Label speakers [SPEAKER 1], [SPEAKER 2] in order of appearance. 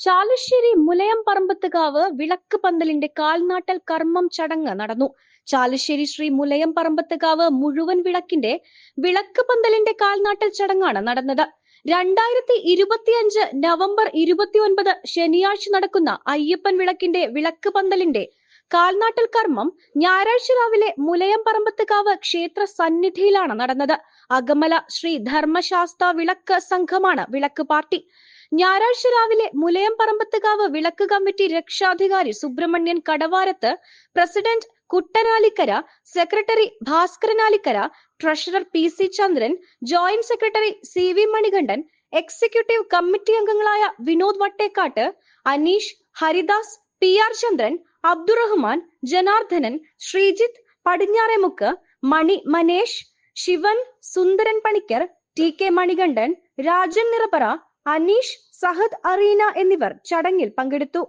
[SPEAKER 1] ചാലുശ്ശേരി മുലയം പറമ്പത്തുകാവ് വിളക്ക് പന്തലിന്റെ കാൽനാട്ടൽ കർമ്മം ചടങ്ങ് നടന്നു. ചാലശ്ശേരി ശ്രീ മുലയം പറമ്പത്തുകാവ് മുഴുവൻ വിളക്കിന്റെ വിളക്ക് പന്തലിന്റെ കാൽനാട്ടൽ ചടങ്ങാണ് നടന്നത്. രണ്ടായിരത്തി ഇരുപത്തിയഞ്ച് നവംബർ ഇരുപത്തിയൊൻപത് ശനിയാഴ്ച നടക്കുന്ന അയ്യപ്പൻ വിളക്കിന്റെ വിളക്ക് പന്തലിന്റെ കാൽനാട്ടൽ കർമ്മം ഞായറാഴ്ച രാവിലെ മുലയം പറമ്പത്തുകാവ് ക്ഷേത്ര സന്നിധിയിലാണ് നടന്നത്. അകമല ശ്രീ ധർമ്മശാസ്ത്ര വിളക്ക് സംഘമാണ് വിളക്ക് പാർട്ടി. ഞായറാഴ്ച രാവിലെ മുലയം പറമ്പത്തുകാവ് വിളക്ക് കമ്മിറ്റി രക്ഷാധികാരി Subrahmanyan Kadavarath president Kuttanalikkara secretary Bhaskaranalikkara treasurer P C Chandran joint secretary C V Manikandan executive committee അംഗങ്ങളായ Vinod Vattekkatt Aneesh Haridas P R Chandran Abdurahman Janardhanan Sreejith Padinjaremukku Mani Manesh Shivan Sundaran Panicker T K Manikandan Rajan Nirapara Aneesh Sahad Areena എന്നിവർ ചടങ്ങിൽ പങ്കെടുത്തു.